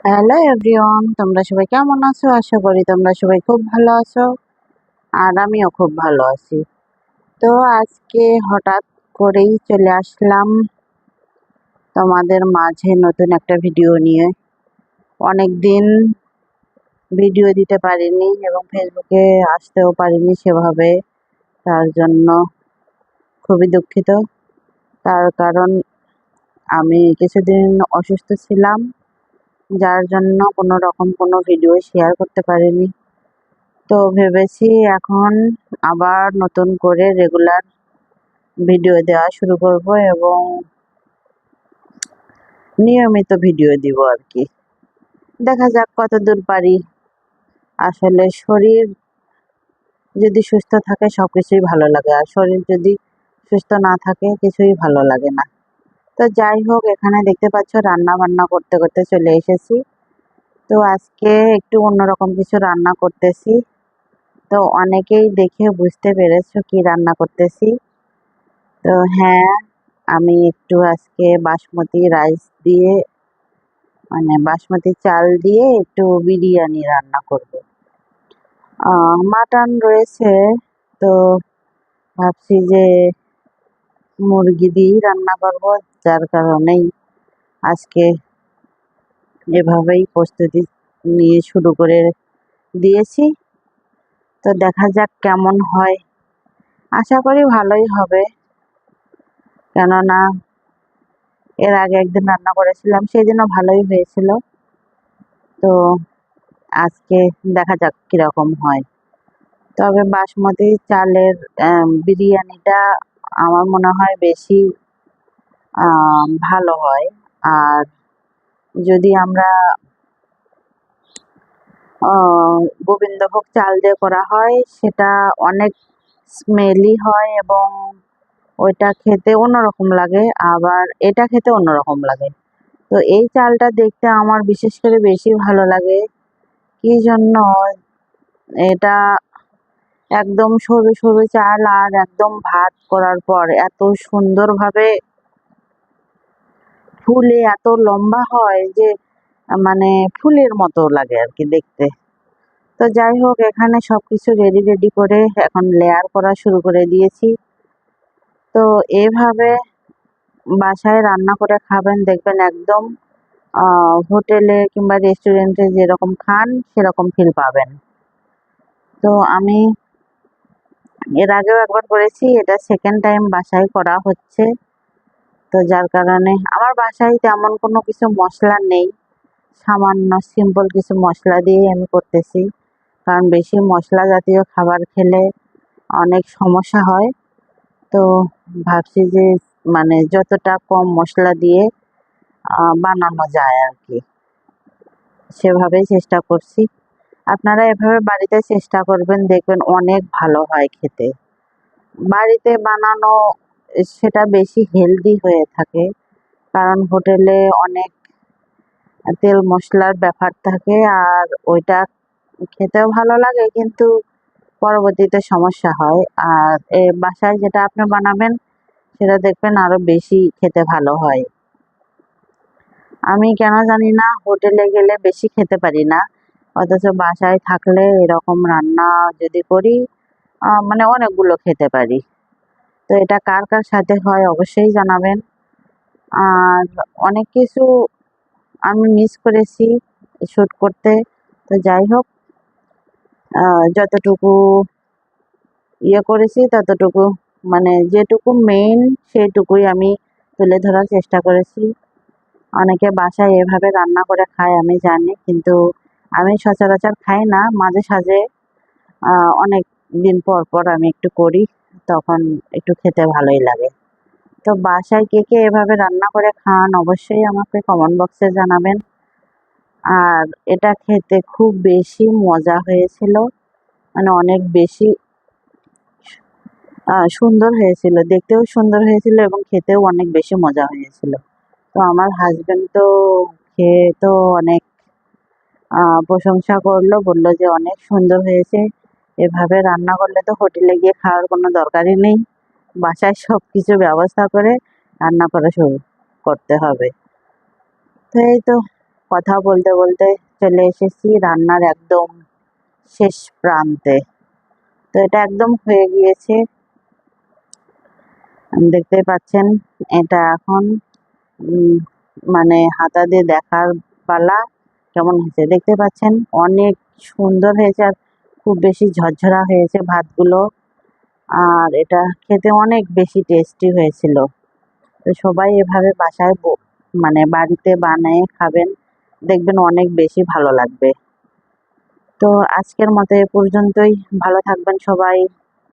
Hello everyone তোমরা সবাই কেমন আছো? আশা করি তোমরা সবাই খুব ভালো আছো, আর আমিও খুব ভালো আছি। তো আজকে হঠাৎ করেই চলে আসলাম তোমাদের মাঝে নতুন একটা ভিডিও নিয়ে। অনেক দিন ভিডিও দিতে পারিনি এবং ফেসবুকে আসতেও পারিনি সেভাবে। তার জন্য খুবই দুঃখিত। তার কারণ আমি কিছুদিন অসুস্থ ছিলাম। যার জন্য কোনো রকম কোনো ভিডিও শেয়ার করতে পারিনি। তো ভেবেছি এখন আবার নতুন করে রেগুলার ভিডিও দেওয়া শুরু করব এবং নিয়মিত ভিডিও দিব আর কি। দেখা যাক কত দূর পারি। আসলে শরীর যদি সুস্থ থাকে সব কিছুই ভালো লাগে। আর শরীর যদি সুস্থ না থাকে, কিছুই ভালো লাগে না। তো যাই হোক, এখানে দেখতে পাচ্ছ রান্না বান্না করতে করতে চলে এসেছি। তো আজকে একটু অন্যরকম কিছু রান্না করতেছি। তো অনেকেই দেখে বুঝতে পেরেছ কি রান্না করতেছি। তো হ্যাঁ আমি একটু আজকে বাসমতি রাইস দিয়ে মানে বাসমতি চাল দিয়ে একটু বিরিয়ানি রান্না করব। মাটন রয়েছে। তো ভাবছি যে মুরগি দিয়েই রান্না করব, যার কারণেই আজকে এভাবেই প্রস্তুতি নিয়ে শুরু করে দিয়েছি। তো দেখা যাক কেমন হয়। আশা করি ভালোই হবে। কেননা এর আগে একদিন রান্না করেছিলাম, সেদিনও ভালোই হয়েছিল। তো আজকে দেখা যাক কীরকম হয়। তবে বাসমতি চালের বিরিয়ানিটা আমার মনে হয় বেশি ভালো হয়। আর যদি আমরা গোবিন্দভোগ চাল দিয়ে করা হয়, সেটা অনেক স্মেলি হয় এবং ওইটা খেতে অন্যরকম লাগে, আবার এটা খেতে অন্যরকম লাগে। তো এই চালটা দেখতে আমার বিশেষ করে বেশি ভালো লাগে। কি জন্য? এটা একদম সরু সরু চাল আর একদম ভাত করার পর এত সুন্দরভাবে ফুলে এত লম্বা হয় যে মানে ফুলের মতো লাগে আর কি দেখতে। তো যাই হোক, এখানে সব কিছু রেডি রেডি করে এখন লেয়ার করা শুরু করে দিয়েছি। তো এভাবে বাসায় রান্না করে খাবেন, দেখবেন একদম হোটেলে কিংবা রেস্টুরেন্টে যেরকম খান, সেরকম ফিল পাবেন। তো আমি এর আগেও একবার করেছি, এটা সেকেন্ড টাইম বাসায় করা হচ্ছে। তো যার কারণে আমার বাসায় তেমন কোনো কিছু মশলা নেই। সামান্য সিম্পল কিছু মশলা দিয়ে আমি করতেছি। কারণ বেশি মশলা জাতীয় খাবার খেলে অনেক সমস্যা হয়। তো ভাবছি যে মানে যতটা কম মশলা দিয়ে বানানো যায় আর কি। সেভাবেই চেষ্টা করছি। আপনারা এভাবে বাড়িতে চেষ্টা করবেন, দেখবেন অনেক ভালো হয় খেতে। বাড়িতে বানানো সেটা বেশি হেলদি হয়ে থাকে, কারণ হোটেলে অনেক তেল মশলার ব্যাপার থাকে আর ওইটা খেতেও ভালো লাগে কিন্তু পরবর্তীতে সমস্যা হয়। আর এ বাসায় যেটা আপনি বানাবেন, সেটা দেখবেন আরও বেশি খেতে ভালো হয়। আমি কেন জানি না, হোটেলে গেলে বেশি খেতে পারি না। অথচ বাসায় থাকলে এরকম রান্না যদি করি মানে অনেকগুলো খেতে পারি। তো এটা কার কার সাথে হয় অবশ্যই জানাবেন। আর অনেক কিছু আমি মিস করেছি শ্যুট করতে। তো যাই হোক যতটুকু ইয়ে করেছি ততটুকু মানে যেটুকু মেইন সেটুকুই আমি তুলে ধরার চেষ্টা করেছি। অনেকে বাসায় এভাবে রান্না করে খায় আমি জানি, কিন্তু আমি সচরাচর খাই না, মাঝে সাঝে অনেক দিন পর পর আমি একটু করি, তখন একটু খেতে ভালোই লাগে। তো বাসায় কে কে এভাবে রান্না করে খান অবশ্যই আমাকে কমেন্ট বক্সে জানাবেন। আর এটা খেতে খুব বেশি মজা হয়েছিল মানে অনেক বেশি সুন্দর হয়েছিল, দেখতেও সুন্দর হয়েছিল এবং খেতেও অনেক বেশি মজা হয়েছিল। তো আমার হাজব্যান্ড তো খেয়ে তো অনেক প্রশংসা করল, বলল যে অনেক সুন্দর হয়েছে। এভাবে রান্না করলে তো হোটেলে গিয়ে খাওয়ার কোনো দরকারই নেই। বাসায় সব কিছু ব্যবস্থা করে রান্না করা শুরু করতে হবে। তো এই তো কথা বলতে বলতে চলে এসেছি রান্নার একদম শেষ প্রান্তে। তো এটা একদম হয়ে গিয়েছে। দেখতে পাচ্ছেন, এটা এখন মানে হাতা দিয়ে দেখার পালা। কেমন হয়েছে? দেখতে পাচ্ছেন, অনেক সুন্দর হয়েছে আর খুব বেশি ঝরঝরা হয়েছে ভাতগুলো। আর এটা খেতে অনেক বেশি টেস্টি হয়েছিল। তো সবাই এভাবে বাসায় মানে বাড়িতে বানিয়ে খাবেন, দেখবেন অনেক বেশি ভালো লাগবে। তো আজকের মতো এ পর্যন্তই। ভালো থাকবেন সবাই।